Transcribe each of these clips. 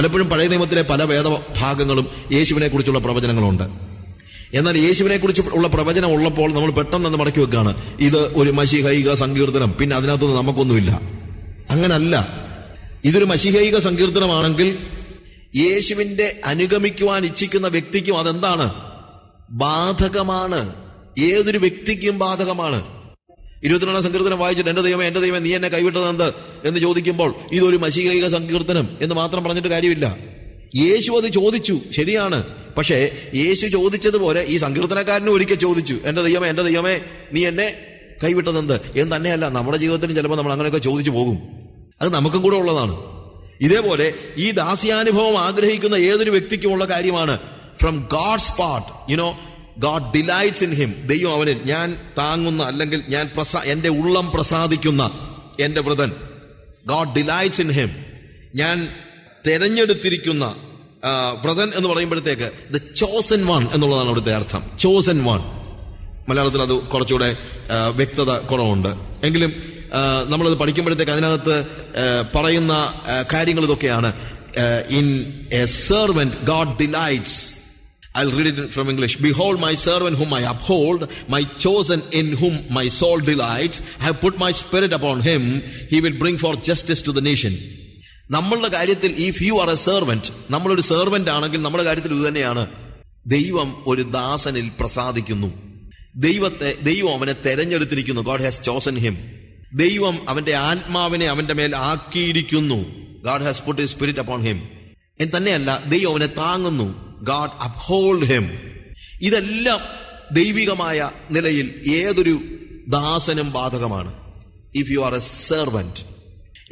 പലപ്പോഴും പഴയ നിയമത്തിലെ പല വേദഭാഗങ്ങളും യേശുവിനെ കുറിച്ചുള്ള പ്രവചനങ്ങളുണ്ട്. എന്നാൽ യേശുവിനെ കുറിച്ച് ഉള്ള പ്രവചനം ഉള്ളപ്പോൾ നമ്മൾ പെട്ടെന്ന് അത് മടക്കി വെക്കുകയാണ് ഇത് ഒരു മഷിഹൈക സങ്കീർത്തനം. പിന്നെ അതിനകത്തൊന്നും നമുക്കൊന്നുമില്ല. അങ്ങനല്ല. ഇതൊരു മഷിഹൈക സങ്കീർത്തനമാണെങ്കിൽ യേശുവിന്റെ അനുഗമിക്കുവാൻ ഇച്ഛിക്കുന്ന വ്യക്തിക്കും അതെന്താണ്? ബാധകമാണ്. ഏതൊരു വ്യക്തിക്കും ബാധകമാണ്. ഇരുപത്തിരണ്ടാം സങ്കീർത്തനം വായിച്ചിട്ട് എന്റെ ദൈവമേ എന്റെ ദൈവമേ നീ എന്നെ കൈവിട്ടത് എന്ത് എന്ന് ചോദിക്കുമ്പോൾ ഇതൊരു മശീകൈക സങ്കീർത്തനം എന്ന് മാത്രം പറഞ്ഞിട്ട് കാര്യമില്ല. യേശു അത് ചോദിച്ചു ശരിയാണ്. പക്ഷേ യേശു ചോദിച്ചതുപോലെ ഈ സങ്കീർത്തനക്കാരനും ഒരിക്കൽ ചോദിച്ചു എന്റെ ദൈവമേ എന്റെ ദൈവമേ നീ എന്നെ കൈവിട്ടത് എന്ത് എന്ന് തന്നെയല്ല നമ്മുടെ ജീവിതത്തിൽ ചിലപ്പോൾ നമ്മൾ അങ്ങനെയൊക്കെ ചോദിച്ചു പോകും. അത് നമുക്കും കൂടെ ഉള്ളതാണ്. ഇതേപോലെ ഈ ദാസ്യാനുഭവം ആഗ്രഹിക്കുന്ന ഏതൊരു വ്യക്തിക്കുമുള്ള കാര്യമാണ് from God's part you know God delights in him ദൈവം അവനിൽ ഞാൻ താങ്ങുന്ന അല്ലെങ്കിൽ ഞാൻ പ്രസാ എന്റെ ഉള്ളം പ്രസാദിക്കുന്ന എന്റെ വ്രതൻ. ഗാഡ് ഡിലൈറ്റ്സ് ഇൻ ഹിം ഞാൻ തിരഞ്ഞെടുത്തിരിക്കുന്ന വ്രതൻ എന്ന് പറയുമ്പോഴത്തേക്ക് ദ ചോസൻ വൺ എന്നുള്ളതാണ് അവിടുത്തെ അർത്ഥം. ചോസൻ വൺ മലയാളത്തിൽ അത് കുറച്ചുകൂടെ വ്യക്തത കുറവുണ്ട്. എങ്കിലും നമ്മളത് പഠിക്കുമ്പോഴത്തേക്ക് അതിനകത്ത് പറയുന്ന കാര്യങ്ങൾ ഇതൊക്കെയാണ്. In a servant God delights I'll read it from English. Behold, my servant whom I uphold, my chosen in whom my soul delights. I have put my spirit upon him. He will bring forth justice to the nation. നമ്മളുടെ കാര്യത്തിൽ if you are a servant നമ്മളൊരു servant ആണെങ്കിൽ നമ്മുടെ കാര്യത്തിൽ ഇത് തന്നെയാണ് ദൈവം ഒരു ദാസനിൽ പ്രസാദിക്കുന്നു ദൈവത്തെ ദൈവം അവനെ തെരഞ്ഞെടുത്തിരിക്കുന്നു ഗോഡ് ഹാസ് ചോസൻ ഹിം ദൈവം അവന്റെ ആത്മാവിനെ അവന്റെ മേൽ ആക്കിയിരിക്കുന്നു God has put spirit upon him തന്നെയല്ല ദൈവം അവനെ താങ്ങുന്നു ഗാഡ് അപ്ഹോൾഡ് ഹിം ഇതെല്ലാം ദൈവികമായ നിലയിൽ ഏതൊരു ദാസനും ബാധകമാണ്. If you are a servant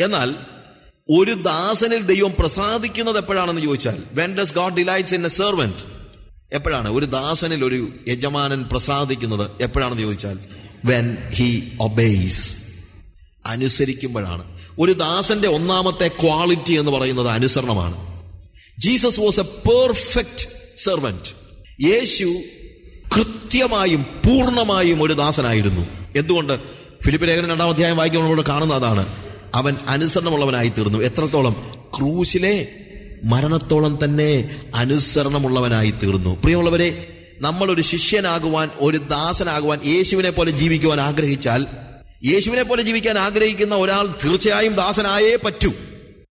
എന്നാൽ ഒരു ദാസനിൽ ദൈവം പ്രസാദിക്കുന്നത് എപ്പോഴാണെന്ന് ചോദിച്ചാൽ when does God delights in a servant എപ്പോഴാണ്? ഒരു ദാസനിൽ ഒരു യജമാനൻ പ്രസാദിക്കുന്നത് എപ്പോഴാണെന്ന് ചോദിച്ചാൽ വെൻ ഹി ഒബേസ് അനുസരിക്കുമ്പോഴാണ്. ഒരു ദാസന്റെ ഒന്നാമത്തെ ക്വാളിറ്റി എന്ന് പറയുന്നത് അനുസരണമാണ്. Jesus was a perfect servant യേശു കൃത്യമായും പൂർണമായും ഒരു ദാസനായിരുന്നു. എന്തുകൊണ്ട്? ഫിലിപ്പ് ലേഖനം രണ്ടാം അധ്യായം വായിക്കുമ്പോൾ കാണുന്ന അതാണ്. അവൻ അനുസരണമുള്ളവനായി തീർന്നു എത്രത്തോളം? ക്രൂശിലെ മരണത്തോളം തന്നെ അനുസരണമുള്ളവനായി തീർന്നു പ്രിയമുള്ളവരെ നമ്മൾ നമ്മളൊരു ശിഷ്യനാകുവാൻ ഒരു ദാസനാകുവാൻ യേശുവിനെ പോലെ ജീവിക്കുവാൻ ആഗ്രഹിച്ചാൽ യേശുവിനെ പോലെ ജീവിക്കാൻ ആഗ്രഹിക്കുന്ന ഒരാൾ തീർച്ചയായും ദാസനായേ പറ്റൂ.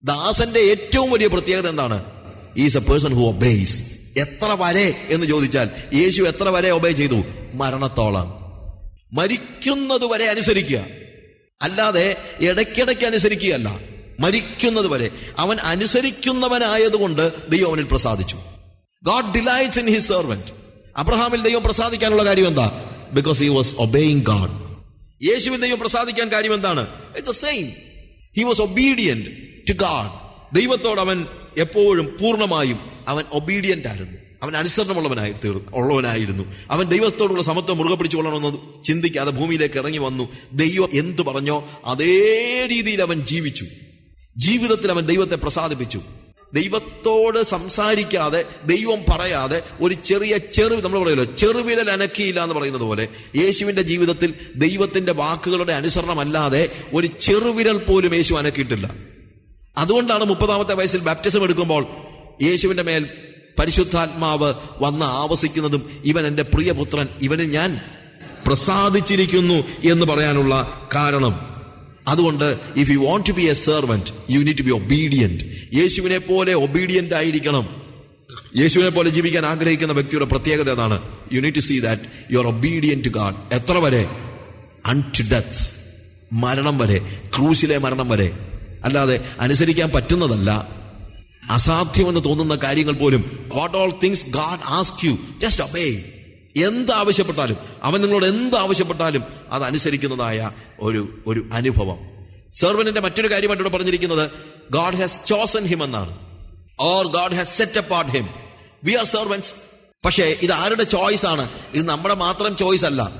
ദാസന്റെ ഏറ്റവും വലിയ പ്രത്യേകത എന്താണ്? Is a person who obeys എത്ര വരെ എന്ന് ചോദിച്ചാൽ യേശു എത്ര വരെ ഒബേ ചെയ്തു? മരണത്തോളം. മരിക്കുന്നത് വരെ അനുസരിക്കുക. അല്ലാതെ ഇടയ്ക്കിടയ്ക്ക് അനുസരിക്കുകയല്ല. മരിക്കുന്നത് വരെ. അവൻ അനുസരിക്കുന്നവനായതുകൊണ്ട് ദൈവം അവനിൽ പ്രസാദിച്ചു. God delights in his servant അബ്രഹാമിൽ ദൈവം പ്രസാദിക്കാനുള്ള കാര്യം എന്താ? Because he was obeying God യേശുവിൽ ദൈവം പ്രസാദിക്കാൻ കാര്യം എന്താണ്? It's same he was obedient to God ദൈവത്തോട് അവൻ എപ്പോഴും പൂർണമായും അവൻ ഒബീഡിയന്റ് ആയിരുന്നു. അവൻ അനുസരണമുള്ളവനായി തീർന്നു ഉള്ളവനായിരുന്നു. അവൻ ദൈവത്തോടുള്ള സമത്വം മുറുകെ പിടിച്ചുകൊള്ളണമെന്ന് ചിന്തിക്കാതെ ഭൂമിയിലേക്ക് ഇറങ്ങി വന്നു. ദൈവം എന്തു പറഞ്ഞോ അതേ രീതിയിൽ അവൻ ജീവിച്ചു. ജീവിതത്തിൽ അവൻ ദൈവത്തെ പ്രസാദിപ്പിച്ചു. ദൈവത്തോട് സംസാരിക്കാതെ ദൈവം പറയാതെ ഒരു ചെറിയ ചെറു നമ്മൾ പറയുമല്ലോ ചെറുവിരൽ അനക്കിയില്ല എന്ന് പറയുന്നത് പോലെ യേശുവിന്റെ ജീവിതത്തിൽ ദൈവത്തിന്റെ വാക്കുകളുടെ അനുസരണമല്ലാതെ ഒരു ചെറുവിരൽ പോലും യേശു അനക്കിയിട്ടില്ല. അതുകൊണ്ടാണ് മുപ്പതാമത്തെ വയസ്സിൽ ബാപ്റ്റിസം എടുക്കുമ്പോൾ യേശുവിന്റെ മേൽ പരിശുദ്ധാത്മാവ് വന്ന് ആവസിക്കുന്നതും ഇവൻ എന്റെ പ്രിയപുത്രൻ ഇവന് ഞാൻ പ്രസാദിച്ചിരിക്കുന്നു എന്ന് പറയാനുള്ള കാരണം. അതുകൊണ്ട് if you want to be a servant you need to be obedient യേശുവിനെ പോലെ ഒബീഡിയന്റ് ആയിരിക്കണം. യേശുവിനെ പോലെ ജീവിക്കാൻ ആഗ്രഹിക്കുന്ന വ്യക്തിയുടെ പ്രത്യേകത അതാണ് you need to see that you are obedient to God എത്ര വരെ? അൺ ടു ഡെത്ത് മരണം വരെ. ക്രൂശിലെ മരണം വരെ. അല്ലാതെ അനുസരിക്കാൻ പറ്റുന്നതല്ല. അസാധ്യമെന്ന് തോന്നുന്ന കാര്യങ്ങൾ പോലും. What all things God ask you just obey എന്ത് ആവശ്യപ്പെട്ടാലും അവൻ നിങ്ങളോട് എന്ത് ആവശ്യപ്പെട്ടാലും അത് അനുസരിക്കുന്നതായ ഒരു ഒരു അനുഭവം. സെർവനിന്റെ മറ്റൊരു കാര്യമായിട്ട് ഇവിടെ പറഞ്ഞിരിക്കുന്നത് ഗാഡ് ഹാസ് ചോസൻ ഹിം എന്നാണ്. Or God has set apart him we are servants പക്ഷേ ഇത് ആരുടെ ചോയ്സ് ആണ്? ഇത് നമ്മുടെ മാത്രം ചോയ്സ് അല്ല.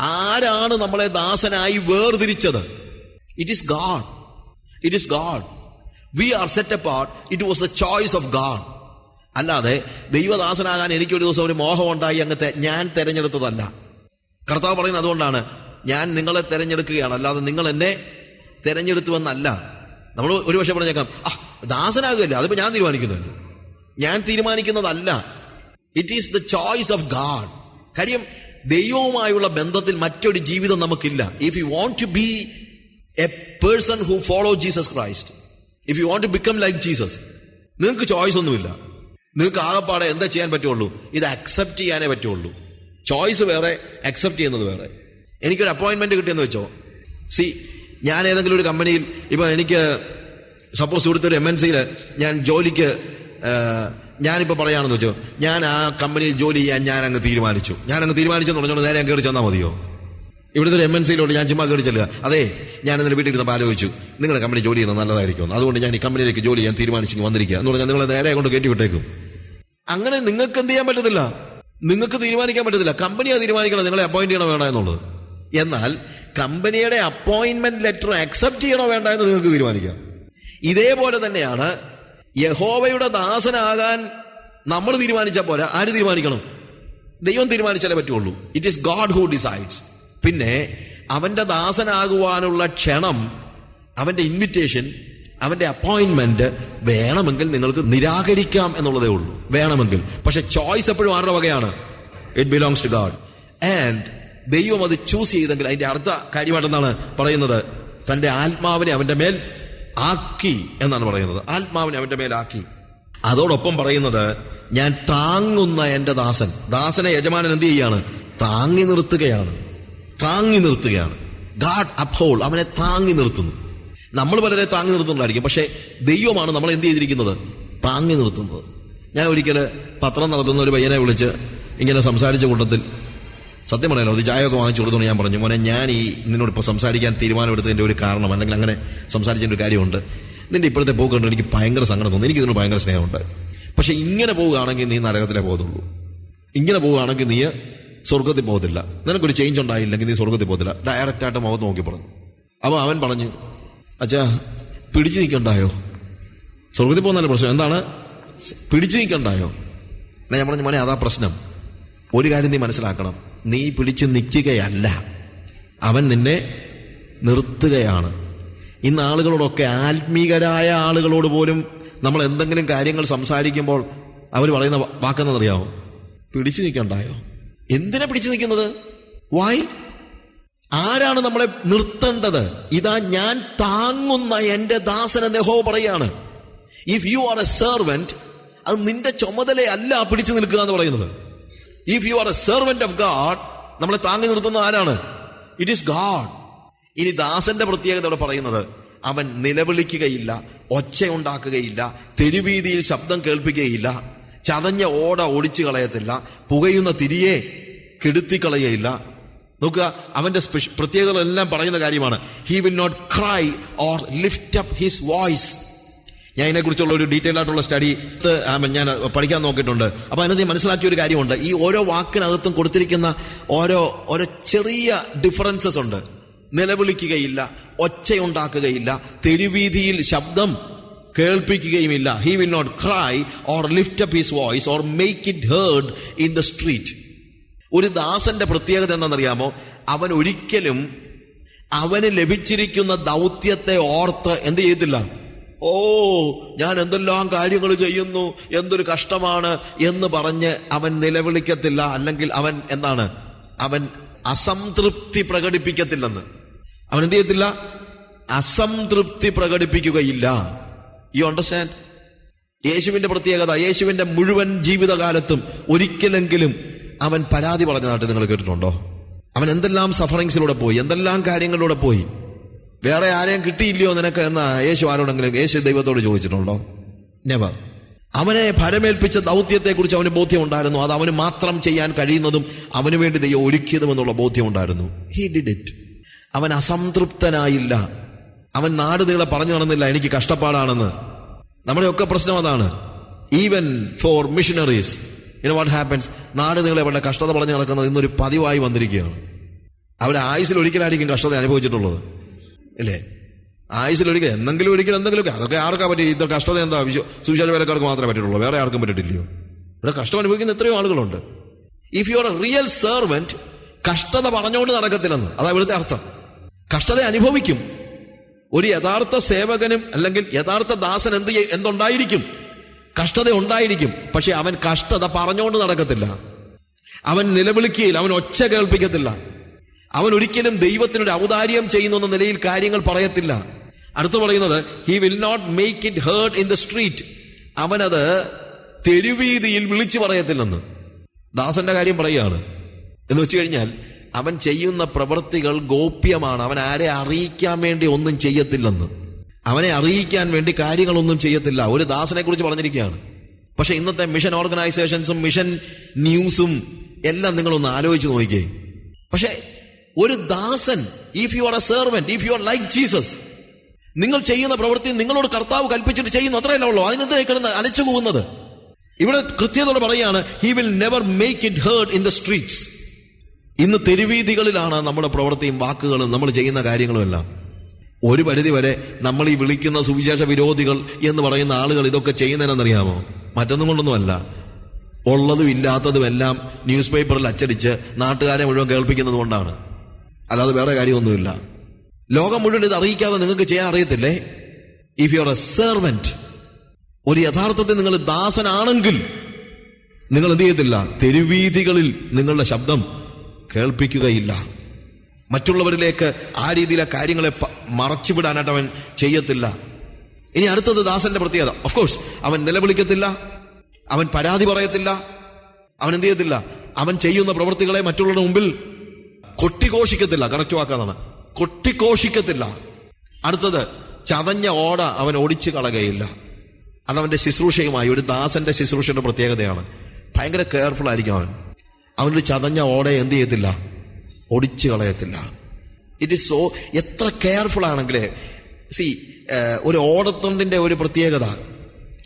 ആരാണ് നമ്മളെ ദാസനായി വേർതിരിച്ചത്? It is God it is God we are set apart it was a choice of God അല്ലാതെ ദൈവദാസനാകാൻ എനിക്കൊരു ദിവസം ഒരു മോഹം ഉണ്ടായി അങ്ങത്തെ ഞാൻ തെരഞ്ഞെടുത്തതല്ല. കർത്താവ് പറയുന്നത് അതുകൊണ്ടാണ് ഞാൻ നിങ്ങളെ തെരഞ്ഞെടുക്കുകയാണ്. അല്ലാതെ നിങ്ങൾ എന്നെ തെരഞ്ഞെടുത്തുവെന്നല്ല. നമ്മൾ ഒരു പക്ഷെ പറഞ്ഞേക്കാം ആ ദാസനാകുകയല്ലേ? അതിപ്പോ ഞാൻ തീരുമാനിക്കുന്നുണ്ട് ഞാൻ തീരുമാനിക്കുന്നതല്ല. It is the choice of God കാര്യം ദൈവവുമായുള്ള ബന്ധത്തിൽ മറ്റൊരു ജീവിതം നമുക്കില്ല. If you want to be a person who follow Jesus Christ if you want to become like Jesus നിങ്ങൾക്ക് ചോയ്സ് ഒന്നുമില്ല. നിങ്ങൾക്ക് ആകെപ്പാടെ എന്താ ചെയ്യാൻ പറ്റുള്ളൂ? ഇത് അക്സെപ്റ്റ് ചെയ്യാനേ പറ്റുള്ളൂ. ചോയ്സ് വേറെ അക്സെപ്റ്റ് ചെയ്യുന്നത് വേറെ. എനിക്കൊരു അപ്പോയിന്റ്മെന്റ് കിട്ടിയെന്ന് വെച്ചോ? സി ഞാൻ ഏതെങ്കിലും ഒരു കമ്പനിയിൽ ഇപ്പൊ എനിക്ക് സപ്പോസ് ഇവിടുത്തെ ഒരു എം എൻ സിയിൽ ഞാൻ ജോലിക്ക് ഞാനിപ്പോൾ പറയുകയാണെന്ന് വെച്ചോ ഞാൻ ആ കമ്പനിയിൽ ജോലി ചെയ്യാൻ ഞാൻ അങ്ങ് തീരുമാനിച്ചു. ഞാൻ അങ്ങ് തീരുമാനിച്ചെന്ന് പറഞ്ഞോണ്ട് നേരെ കയറി ചെന്നാൽ മതിയോ? ഇവിടുത്തെ ഒരു എം എൻ സിയിലോട്ട് ഞാൻ ചുമ്മാ കയറി ചെല്ലുക. അതെ ഞാൻ ഇന്നലെ വീട്ടിൽ ഇരുന്നപ്പോൾ ആലോചിച്ചു നിങ്ങളുടെ കമ്പനി ജോലി ചെയ്യുന്നത് നല്ലതായിരിക്കും അതുകൊണ്ട് ഞാൻ ഈ കമ്പനിയിലേക്ക് ജോലി ചെയ്യാൻ തീരുമാനിച്ചു വന്നിരിക്കുക. എന്ന് പറഞ്ഞാൽ നിങ്ങളെ നേരെ കൊണ്ട് കയറ്റി വിട്ടേക്കും. അങ്ങനെ നിങ്ങൾക്ക് എന്ത് ചെയ്യാൻ പറ്റത്തില്ല? നിങ്ങൾക്ക് തീരുമാനിക്കാൻ പറ്റത്തില്ല. കമ്പനിയാ തീരുമാനിക്കണം നിങ്ങളെ അപ്പോയിന്റ് ചെയ്യണോ വേണ്ട എന്നുള്ളത്. എന്നാൽ കമ്പനിയുടെ അപ്പോയിന്റ്മെന്റ് ലെറ്റർ അക്സെപ്റ്റ് ചെയ്യണോ വേണ്ട എന്ന് നിങ്ങൾക്ക് തീരുമാനിക്കാം. ഇതേപോലെ തന്നെയാണ് യഹോവയുടെ ദാസനാകാൻ നമ്മൾ തീരുമാനിച്ച പോലെ ആര് തീരുമാനിക്കണം? ദൈവം തീരുമാനിച്ചാലേ പറ്റുള്ളൂ. It is God who decides പിന്നെ അവന്റെ ദാസനാകുവാനുള്ള ക്ഷണം അവന്റെ ഇൻവിറ്റേഷൻ അവന്റെ അപ്പോയിന്റ്മെന്റ് വേണമെങ്കിൽ നിങ്ങൾക്ക് നിരാകരിക്കാം എന്നുള്ളതേ ഉള്ളൂ. വേണമെങ്കിൽ. പക്ഷെ ചോയ്സ് എപ്പോഴും ആരുടെ വകയാണ്? It belongs to God and ദൈവം അത് ചൂസ് ചെയ്തെങ്കിൽ അതിന്റെ അടുത്ത കാര്യമായിട്ടെന്നാണ് പറയുന്നത്? തന്റെ ആത്മാവിനെ അവന്റെ മേൽ ആക്കി എന്നാണ് പറയുന്നത്. ആത്മാവിനെ അവന്റെ മേൽ ആക്കി. അതോടൊപ്പം പറയുന്നത് ഞാൻ താങ്ങുന്ന എന്റെ ദാസൻ. ദാസനെ യജമാനൻ എന്ത് ചെയ്യാണ്? താങ്ങി നിർത്തുകയാണ്. താങ്ങി നിർത്തുകയാണ്. ഗാഡ് അപ്ഹോൾ അവനെ താങ്ങി നിർത്തുന്നു. നമ്മൾ പലരെ താങ്ങി നിർത്തുന്നുണ്ടായിരിക്കും. പക്ഷേ ദൈവമാണ് നമ്മൾ എന്ത് ചെയ്തിരിക്കുന്നത്? താങ്ങി നിർത്തുന്നത്. ഞാൻ ഒരിക്കൽ പത്രം നടത്തുന്ന ഒരു പയ്യനെ വിളിച്ച് ഇങ്ങനെ സംസാരിച്ച കൂട്ടത്തിൽ സത്യം പറയാലോ ഒരു ചായയൊക്കെ വാങ്ങിച്ചു കൊടുത്തോണ്ട് ഞാൻ പറഞ്ഞു മോനെ ഞാൻ ഈ നിന്നോട് ഇപ്പോൾ സംസാരിക്കാൻ തീരുമാനമെടുത്തതിന്റെ ഒരു കാരണം അല്ലെങ്കിൽ അങ്ങനെ സംസാരിച്ചതിന്റെ ഒരു കാര്യമുണ്ട്. നിന്റെ ഇപ്പോഴത്തെ പോക്ക് കണ്ടു എനിക്ക് ഭയങ്കര സങ്കടം തോന്നുന്നു എനിക്ക് ഇതിനോട് ഭയങ്കര സ്നേഹമുണ്ട്. പക്ഷെ ഇങ്ങനെ പോവുകയാണെങ്കിൽ നീ നരകത്തിലേ പോകത്തുള്ളൂ. ഇങ്ങനെ പോവുകയാണെങ്കിൽ നീ സ്വർഗത്തിൽ പോകത്തില്ല. നിനക്കൊരു ചേഞ്ച് ഉണ്ടായില്ലെങ്കിൽ നീ സ്വർഗത്തിൽ പോകത്തില്ല. ഡയറക്റ്റ് ആയിട്ട് മുഖത്ത് നോക്കി പറഞ്ഞു അപ്പോൾ അവൻ പറഞ്ഞു അച്ഛാ പിടിച്ചു നിൽക്കണ്ടായോ? സ്വർഗത്തിൽ പോകുന്നല്ല പ്രശ്നം. എന്താണ്? പിടിച്ചു നിൽക്കണ്ടായോ? എന്നാ ഞാൻ പറഞ്ഞു മോനെ അതാ പ്രശ്നം. ഒരു കാര്യം നീ മനസ്സിലാക്കണം. നീ പിടിച്ച് നിൽക്കുകയല്ല. അവൻ നിന്നെ നിർത്തുകയാണ്. ഇന്ന് ആളുകളോടൊക്കെ ആത്മീകരായ ആളുകളോട് പോലും നമ്മൾ എന്തെങ്കിലും കാര്യങ്ങൾ സംസാരിക്കുമ്പോൾ അവർ പറയുന്ന വാക്കെന്നറിയാമോ പിടിച്ചു നിൽക്കണ്ടായോ? എന്തിനാ പിടിച്ചു നിൽക്കുന്നത്? വായി ആരാണ് നമ്മളെ നിർത്തേണ്ടത്? ഇതാ ഞാൻ താങ്ങുന്ന എന്റെ ദാസന നെഹോ പറയാണ്. If you are a servant അത് നിന്റെ ചുമതലയല്ല പിടിച്ചു നിൽക്കുക എന്ന് പറയുന്നത്. If you are a servant of God നമ്മളെ താങ്ങി നിർത്തുന്ന ആരാണ്? ഇറ്റ് ഈസ് ഗാഡ് ഇനി ദാസന്റെ പ്രത്യേകത ഇവിടെ പറയുന്നത് അവൻ നിലവിളിക്കുകയില്ല ഒച്ചയുണ്ടാക്കുകയില്ല തെരുവീതിയിൽ ശബ്ദം കേൾപ്പിക്കുകയില്ല ചതഞ്ഞ ഓട ഒളിച്ചു കളയത്തില്ല. പുകയുന്ന തിരിയെ കെടുത്തിക്കളയയില്ല നോക്കുക അവന്റെ പ്രത്യേകതകളെല്ലാം പറയുന്ന കാര്യമാണ്. He will not cry or lift up his voice ഞാൻ ഇതിനെക്കുറിച്ചുള്ള ഒരു ഡീറ്റെയിൽ ആയിട്ടുള്ള സ്റ്റഡി ഞാൻ പഠിക്കാൻ നോക്കിയിട്ടുണ്ട്. അപ്പൊ അതിനകത്ത് മനസ്സിലാക്കിയ ഒരു കാര്യമുണ്ട്. ഈ ഓരോ വാക്കിനകത്തും കൊടുത്തിരിക്കുന്ന ഓരോ ഓരോ ചെറിയ ഡിഫറൻസസ് ഉണ്ട്. നിലവിളിക്കുകയില്ല ഒച്ചയുണ്ടാക്കുകയില്ല തെരുവീതിയിൽ ശബ്ദം കേൾപ്പിക്കുകയുമില്ല. He will not cry or lift up his voice or make it heard in the street ഒരു ദാസന്റെ പ്രത്യേകത എന്താണെന്നറിയാമോ? അവൻ ഒരിക്കലും അവന് ലഭിച്ചിരിക്കുന്ന ദൗത്യത്തെ ഓർത്ത് എന്ത് ചെയ്തില്ല ഓ ഞാൻ എന്തെല്ലാം കാര്യങ്ങൾ ചെയ്യുന്നു എന്തൊരു കഷ്ടമാണ് എന്ന് പറഞ്ഞ് അവൻ നിലവിളിക്കത്തില്ല. അല്ലെങ്കിൽ അവൻ എന്താണ്? അവൻ അസംതൃപ്തി പ്രകടിപ്പിക്കത്തില്ലെന്ന്. അവൻ എന്ത് ചെയ്യത്തില്ല? അസംതൃപ്തി പ്രകടിപ്പിക്കുകയില്ല. യു അണ്ടർസ്റ്റാൻഡ് യേശുവിന്റെ പ്രത്യേകത യേശുവിന്റെ മുഴുവൻ ജീവിതകാലത്തും ഒരിക്കലെങ്കിലും അവൻ പരാതി പറഞ്ഞതായിട്ട് നിങ്ങൾ കേട്ടിട്ടുണ്ടോ? അവൻ എന്തെല്ലാം സഫറിങ്സിലൂടെ പോയി എന്തെല്ലാം കാര്യങ്ങളിലൂടെ പോയി? വേറെ ആരെയും കിട്ടിയില്ലയോ നിനക്ക് എന്ന യേശു ആരോടെങ്കിലും യേശു ദൈവത്തോട് ചോദിച്ചിട്ടുണ്ടോ? നെവർ അവനെ ഭരമേൽപ്പിച്ച ദൗത്യത്തെക്കുറിച്ച് അവന് ബോധ്യം ഉണ്ടായിരുന്നു അത് അവന് മാത്രം ചെയ്യാൻ കഴിയുന്നതും അവന് വേണ്ടി ദൈവം ഒരുക്കിയതും എന്നുള്ള ബോധ്യം ഉണ്ടായിരുന്നു ഹി ഡിഡ് ഇറ്റ് അവൻ അസംതൃപ്തനായില്ല. അവൻ നാട് നീളെ പറഞ്ഞു നടന്നില്ല എനിക്ക് കഷ്ടപ്പാടാണെന്ന്. നമ്മുടെയൊക്കെ പ്രശ്നം അതാണ്. Even for missionaries in what happens നാട് നീളെ അവരുടെ കഷ്ടത പറഞ്ഞു നടക്കുന്നത് ഇന്നൊരു പതിവായി വന്നിരിക്കുകയാണ്. അവരുടെ ആയുസിൽ ഒരിക്കലായിരിക്കും കഷ്ടത അനുഭവിച്ചിട്ടുള്ളത്. അല്ലേ ആയുസിൽ ഒരിക്കൽ എന്തെങ്കിലും ഒരിക്കൽ എന്തെങ്കിലുമൊക്കെ അതൊക്കെ ആർക്കാ പറ്റി ഇത്ര കഷ്ടത എന്താ? സുവിശേഷ വേലക്കാർക്ക് മാത്രമേ പറ്റിയിട്ടുള്ളൂ വേറെ ആർക്കും പറ്റിയിട്ടില്ലയോ ഇവിടെ കഷ്ടം അനുഭവിക്കുന്ന എത്രയോ ആളുകളുണ്ട്. If you are real servant കഷ്ടത പറഞ്ഞുകൊണ്ട് നടക്കത്തില്ലെന്ന്. അതാ ഇവിടുത്തെ അർത്ഥം. കഷ്ടത അനുഭവിക്കും. ഒരു യഥാർത്ഥ സേവകനും അല്ലെങ്കിൽ യഥാർത്ഥ ദാസൻ എന്ത് എന്തുണ്ടായിരിക്കും? കഷ്ടത ഉണ്ടായിരിക്കും. പക്ഷെ അവൻ കഷ്ടത പറഞ്ഞുകൊണ്ട് നടക്കത്തില്ല. അവൻ നിലവിളിക്കുകയില്ല. അവൻ ഒച്ച കേൾപ്പിക്കത്തില്ല. അവൻ ഒരിക്കലും ദൈവത്തിനൊരു ഔദാര്യം ചെയ്യുന്നു എന്ന നിലയിൽ കാര്യങ്ങൾ പറയത്തില്ല. അടുത്ത് പറയുന്നത് he will not make it heard in the street അവനത് തെരുവീതിയിൽ വിളിച്ചു പറയത്തില്ലെന്ന്. ദാസന്റെ കാര്യം പറയുകയാണ്. എന്ന് വെച്ച് കഴിഞ്ഞാൽ അവൻ ചെയ്യുന്ന പ്രവൃത്തികൾ ഗോപ്യമാണ്. അവൻ ആരെ അറിയിക്കാൻ വേണ്ടി ഒന്നും ചെയ്യത്തില്ലെന്ന്. അവനെ അറിയിക്കാൻ വേണ്ടി കാര്യങ്ങളൊന്നും ചെയ്യത്തില്ല. ഒരു ദാസനെ കുറിച്ച് പറഞ്ഞിരിക്കുകയാണ്. പക്ഷെ ഇന്നത്തെ മിഷൻ ഓർഗനൈസേഷൻസും മിഷൻ ന്യൂസും എല്ലാം നിങ്ങളൊന്ന് ആലോചിച്ച് നോക്കിക്കേ. പക്ഷെ ഒരു ദാസൻ if you are a servant if you are like Jesus നിങ്ങൾ ചെയ്യുന്ന പ്രവൃത്തി നിങ്ങളോട് കർത്താവ് കൽപ്പിച്ചിട്ട് ചെയ്യുന്നു. അത്രയല്ല ഉള്ളൂ. അതിനെന്തിനായി കിടന്ന് അലച്ചു പോകുന്നത് ഇവിടെ കൃത്യതയോടെ പറയാണ് he will never make it heard in the streets ഇന്ന് തെരുവീതികളിലാണ് നമ്മുടെ പ്രവൃത്തിയും വാക്കുകളും നമ്മൾ ചെയ്യുന്ന കാര്യങ്ങളും എല്ലാം ഒരു പരിധി വരെ നമ്മൾ ഈ വിളിക്കുന്ന സുവിശേഷ വിരോധികൾ എന്ന് പറയുന്ന ആളുകൾ ഇതൊക്കെ ചെയ്യുന്നതിനെന്നറിയാമോ മറ്റൊന്നും കൊണ്ടൊന്നുമല്ല. ഉള്ളതും ഇല്ലാത്തതും എല്ലാം ന്യൂസ് പേപ്പറിൽ അച്ചടിച്ച് നാട്ടുകാരെ മുഴുവൻ കേൾപ്പിക്കുന്നത് കൊണ്ടാണ്. അല്ലാതെ വേറെ കാര്യമൊന്നുമില്ല. ലോകം മുഴുവൻ ഇത് അറിയിക്കാതെ നിങ്ങൾക്ക് ചെയ്യാൻ അറിയത്തില്ലേ? If you are a servant ഒരു യഥാർത്ഥത്തിൽ നിങ്ങൾ ദാസനാണെങ്കിൽ നിങ്ങൾ എന്ത് ചെയ്യത്തില്ല? തെരുവീതികളിൽ നിങ്ങളുടെ ശബ്ദം കേൾപ്പിക്കുകയില്ല. മറ്റുള്ളവരിലേക്ക് ആ രീതിയിലെ കാര്യങ്ങളെ മറച്ചുവിടാനായിട്ട് അവൻ ചെയ്യത്തില്ല. ഇനി അടുത്തത് ദാസന്റെ പ്രത്യേകത. ഓഫ് കോഴ്സ് അവൻ നിലവിളിക്കത്തില്ല. അവൻ പരാതി പറയത്തില്ല. അവൻ എന്ത് ചെയ്യത്തില്ല? അവൻ ചെയ്യുന്ന പ്രവൃത്തികളെ മറ്റുള്ളവരുടെ മുമ്പിൽ കൊട്ടിഘോഷിക്കത്തില്ല. കറക്റ്റ് വാക്കാതാണ് കൊട്ടിഘോഷിക്കത്തില്ല. അടുത്തത് ചതഞ്ഞ ഓട അവൻ ഓടിച്ചു കളകയില്ല അതവന്റെ ശുശ്രൂഷയുമായി ഒരു ദാസന്റെ ശുശ്രൂഷയുടെ പ്രത്യേകതയാണ്. ഭയങ്കര കെയർഫുൾ ആയിരിക്കും അവൻ. അവനൊരു ചതഞ്ഞ ഓടെ എന്ത് ചെയ്യത്തില്ല? ഒടിച്ചു കളയത്തില്ല. ഇറ്റ് ഇസ് സോ എത്ര കെയർഫുൾ ആണെങ്കിലേ സി ഒരു ഓടത്തൊണ്ടിന്റെ ഒരു പ്രത്യേകത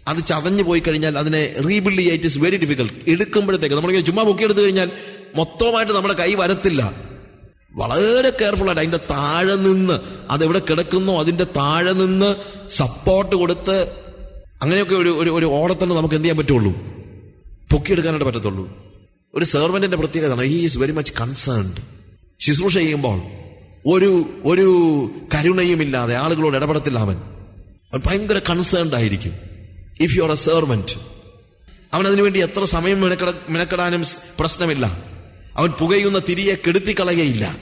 അത് ചതഞ്ഞു പോയി കഴിഞ്ഞാൽ അതിനെ റീബിൽഡ് ചെയ്യാൻ ഇറ്റ് ഇസ് വെരി ഡിഫിക്കൽട്ട് എടുക്കുമ്പോഴത്തേക്ക് നമ്മളിങ്ങനെ ചുമ്മാ പൊക്കിയെടുത്തു കഴിഞ്ഞാൽ മൊത്തമായിട്ട് നമ്മുടെ കൈ വരത്തില്ല. വളരെ കെയർഫുൾ ആയിട്ട് അതിന്റെ താഴെ നിന്ന് അതെവിടെ കിടക്കുന്നോ അതിന്റെ താഴെ നിന്ന് സപ്പോർട്ട് കൊടുത്ത് അങ്ങനെയൊക്കെ ഒരു ഒരു ഓടത്തന്നെ നമുക്ക് എന്ത് ചെയ്യാൻ പറ്റുള്ളൂ? പൊക്കിയെടുക്കാനായിട്ട് പറ്റത്തുള്ളൂ. ഒരു സെർവന്റിന്റെ പ്രത്യേകത he is very much concerned ശുശ്രൂഷ ചെയ്യുമ്പോൾ ഒരു ഒരു കരുണയുമില്ലാതെ ആളുകളോട് ഇടപെടത്തില്ല അവൻ. അവൻ ഭയങ്കര കൺസേൺഡ് ആയിരിക്കും. If you are a servant അവൻ അതിനുവേണ്ടി എത്ര സമയം മെനക്കെട മെനക്കെടാനും പ്രശ്നമില്ല. അവൻ പുകയുന്ന തിരിയെ കെടുത്തിക്കളയയില്ല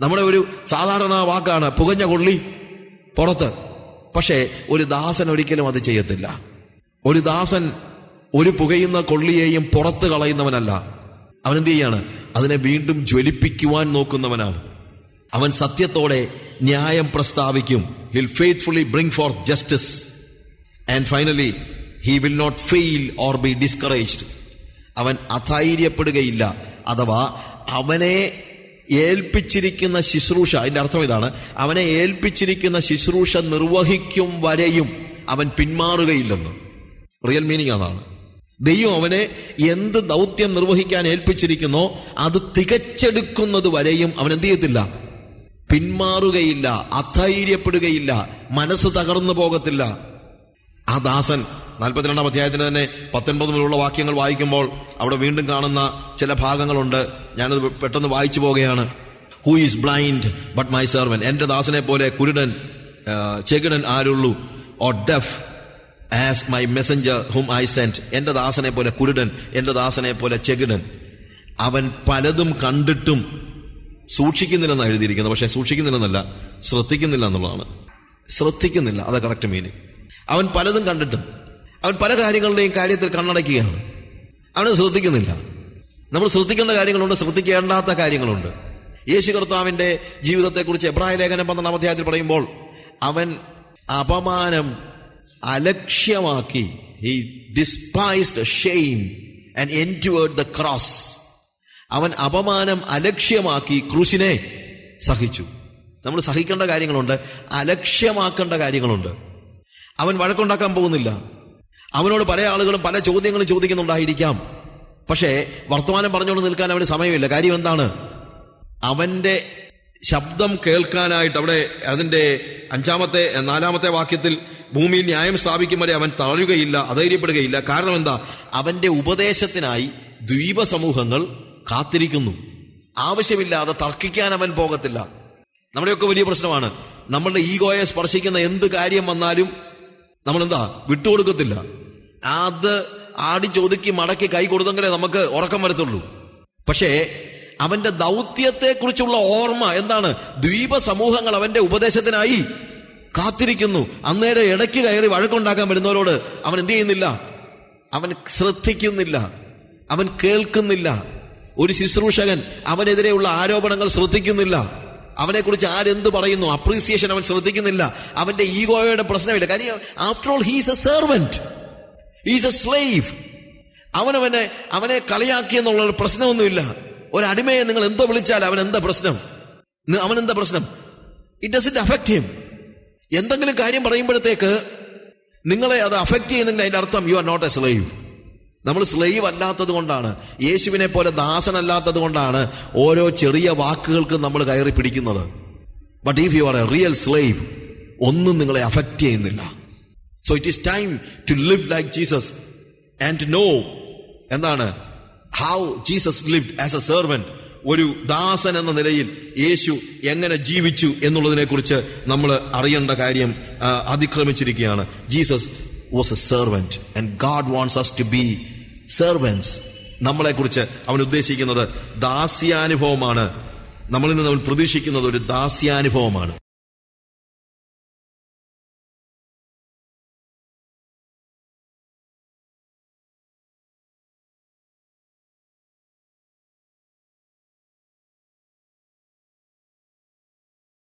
നമ്മുടെ ഒരു സാധാരണ വാക്കാണ് പുകഞ്ഞ കൊള്ളി പുറത്ത്. പക്ഷേ ഒരു ദാസൻ ഒരിക്കലും അത് ചെയ്യത്തില്ല. ഒരു ദാസൻ ഒരു പുകയുന്ന കൊള്ളിയെയും പുറത്ത് കളയുന്നവനല്ല. അവൻ എന്ത് ചെയ്യാണ്? അതിനെ വീണ്ടും ജ്വലിപ്പിക്കുവാൻ നോക്കുന്നവനാണ്. അവൻ സത്യത്തോടെ ന്യായം പ്രസ്താവിക്കും. He'll faithfully bring forth justice and finally he will not fail or be discouraged അവൻ അധൈര്യപ്പെടുകയില്ല. അഥവാ അവനെ ഏൽപ്പിച്ചിരിക്കുന്ന ശുശ്രൂഷ അതിന്റെ അർത്ഥം ഇതാണ് അവനെ ഏൽപ്പിച്ചിരിക്കുന്ന ശുശ്രൂഷ നിർവഹിക്കും വരെയും അവൻ പിന്മാറുകയില്ലെന്ന്. റിയൽ മീനിങ് അതാണ്. ദൈവം അവനെ എന്ത് ദൗത്യം നിർവഹിക്കാൻ ഏൽപ്പിച്ചിരിക്കുന്നോ അത് തികച്ചെടുക്കുന്നത് വരെയും അവൻ എന്ത് ചെയ്യത്തില്ല? പിന്മാറുകയില്ല അധൈര്യപ്പെടുകയില്ല മനസ്സ് തകർന്നു പോകത്തില്ല. ആ ദാസൻ നാൽപ്പത്തിരണ്ടാം അധ്യായത്തിന് തന്നെ പത്തൊൻപത് മുതലുള്ള വാക്യങ്ങൾ വായിക്കുമ്പോൾ അവിടെ വീണ്ടും കാണുന്ന ചില ഭാഗങ്ങളുണ്ട്. ഞാനത് പെട്ടെന്ന് വായിച്ചു പോവുകയാണ്. Who is blind but my servant എന്റെ ദാസനെ പോലെ കുരുടൻ ചെകിടൻ ആരുള്ളൂ? Or deaf as my messenger whom I sent എന്റെ ദാസനെ പോലെ കുരുടൻ എന്റെ ദാസനെ പോലെ ചെകിടൻ. അവൻ പലതും കണ്ടിട്ടും സൂക്ഷിക്കുന്നില്ലെന്നാണ് എഴുതിയിരിക്കുന്നത്. പക്ഷെ സൂക്ഷിക്കുന്നില്ലെന്നല്ല ശ്രദ്ധിക്കുന്നില്ല എന്നുള്ളതാണ് ശ്രദ്ധിക്കുന്നില്ല അതാ കറക്റ്റ് മീനിങ് അവൻ പലതും കണ്ടിട്ടും. അവൻ പല കാര്യങ്ങളുടെയും കാര്യത്തിൽ കണ്ണടയ്ക്കുകയാണ്. അവന് ശ്രദ്ധിക്കുന്നില്ല. നമ്മൾ ശ്രദ്ധിക്കേണ്ട കാര്യങ്ങളുണ്ട് ശ്രദ്ധിക്കേണ്ടാത്ത കാര്യങ്ങളുണ്ട്. യേശു കർത്താവിന്റെ ജീവിതത്തെക്കുറിച്ച് എബ്രാഹിം ലേഖനം പന്ത്രണ്ടാം അധ്യായത്തിൽ പറയുമ്പോൾ അവൻ അപമാനം അലക്ഷ്യമാക്കി. He despised shame and endured the cross അവൻ അപമാനം അലക്ഷ്യമാക്കി ക്രൂശിനെ സഹിച്ചു. നമ്മൾ സഹിക്കേണ്ട കാര്യങ്ങളുണ്ട് അലക്ഷ്യമാക്കേണ്ട കാര്യങ്ങളുണ്ട്. അവൻ വഴക്കുണ്ടാക്കാൻ പോകുന്നില്ല. അവനോട് പല ആളുകളും പല ചോദ്യങ്ങളും ചോദിക്കുന്നുണ്ടായിരിക്കാം. പക്ഷേ വർത്തമാനം പറഞ്ഞുകൊണ്ട് നിൽക്കാൻ അവന് സമയമില്ല. കാര്യം എന്താണ്? അവന്റെ ശബ്ദം കേൾക്കാനായിട്ട് അവിടെ അതിന്റെ അഞ്ചാമത്തെ നാലാമത്തെ വാക്യത്തിൽ ഭൂമിയിൽ ന്യായം സ്ഥാപിക്കും വരെ അവൻ തളരുകയില്ല അധൈര്യപ്പെടുകയില്ല. കാരണം എന്താ? അവന്റെ ഉപദേശത്തിനായി ദ്വീപ സമൂഹങ്ങൾ കാത്തിരിക്കുന്നു. ആവശ്യമില്ലാതെ തർക്കിക്കാൻ അവൻ പോകത്തില്ല. നമ്മുടെയൊക്കെ വലിയ പ്രശ്നമാണ്. നമ്മളുടെ ഈഗോയെ സ്പർശിക്കുന്ന എന്ത് കാര്യം വന്നാലും നമ്മൾ എന്താ വിട്ടുകൊടുക്കത്തില്ല. അത് ആടി ചോദിക്കി മടക്കി കൈ കൊടുത്തെങ്കിലേ നമുക്ക് ഉറക്കം വരത്തുള്ളൂ. പക്ഷേ അവന്റെ ദൗത്യത്തെക്കുറിച്ചുള്ള ഓർമ്മ എന്താണ്? ദ്വീപ സമൂഹങ്ങൾ അവന്റെ ഉപദേശത്തിനായി കാത്തിരിക്കുന്നു. അന്നേരം ഇടയ്ക്ക് കയറി വഴക്കുണ്ടാക്കാൻ വരുന്നവരോട് അവൻ എന്ത് ചെയ്യുന്നില്ല? അവൻ ശ്രദ്ധിക്കുന്നില്ല. അവൻ കേൾക്കുന്നില്ല. ഒരു ശുശ്രൂഷകൻ അവനെതിരെയുള്ള ആരോപണങ്ങൾ ശ്രദ്ധിക്കുന്നില്ല. അവനെക്കുറിച്ച് ആരെന്ത് പറയുന്നു? അപ്രീസിയേഷൻ അവൻ ശ്രദ്ധിക്കുന്നില്ല. അവന്റെ ഈഗോയുടെ പ്രശ്നമില്ല. കാര്യം after all he's a servant is a slave അവനവനെ അവനെ കളിയാക്കി എന്നുള്ള ഒരു പ്രശ്നമൊന്നുമില്ല. ഒരടിമയെ നിങ്ങൾ എന്തോ വിളിച്ചാൽ അവൻ എന്താ പ്രശ്നം? അവൻ എന്താ പ്രശ്നം? It does it affect him എന്തെങ്കിലും കാര്യം പറയുമ്പോഴത്തേക്ക് നിങ്ങളെ അത് അഫക്റ്റ് ചെയ്യുന്നെങ്കിൽ അതിന്റെ അർത്ഥം you are not a slave നമ്മൾ സ്ലൈവ് അല്ലാത്തത് കൊണ്ടാണ്. യേശുവിനെ പോലെ ദാസനല്ലാത്തത് കൊണ്ടാണ് ഓരോ ചെറിയ വാക്കുകൾക്കും നമ്മൾ കയറി പിടിക്കുന്നത്. But if you are a real slave ഒന്നും നിങ്ങളെ അഫക്റ്റ് ചെയ്യുന്നില്ല. So it is time to live like Jesus and know എന്താണ്? How Jesus lived as a servant ഒരു ദാസൻ എന്ന നിലയിൽ യേശു എങ്ങനെ ജീവിച്ചു എന്നുള്ളതിനെ കുറിച്ച് നമ്മൾ അറിയേണ്ട കാര്യം അതിക്രമിച്ചിരിക്കുകയാണ്. Jesus was a servant and God wants us to be servants നമ്മളെ കുറിച്ച് അവൻ ഉദ്ദേശിക്കുന്നത് ദാസ്യാനുഭവമാണ്. നമ്മളിൽ നിന്ന് അവൻ പ്രതീക്ഷിക്കുന്നത് ഒരു ദാസ്യാനുഭവമാണ്.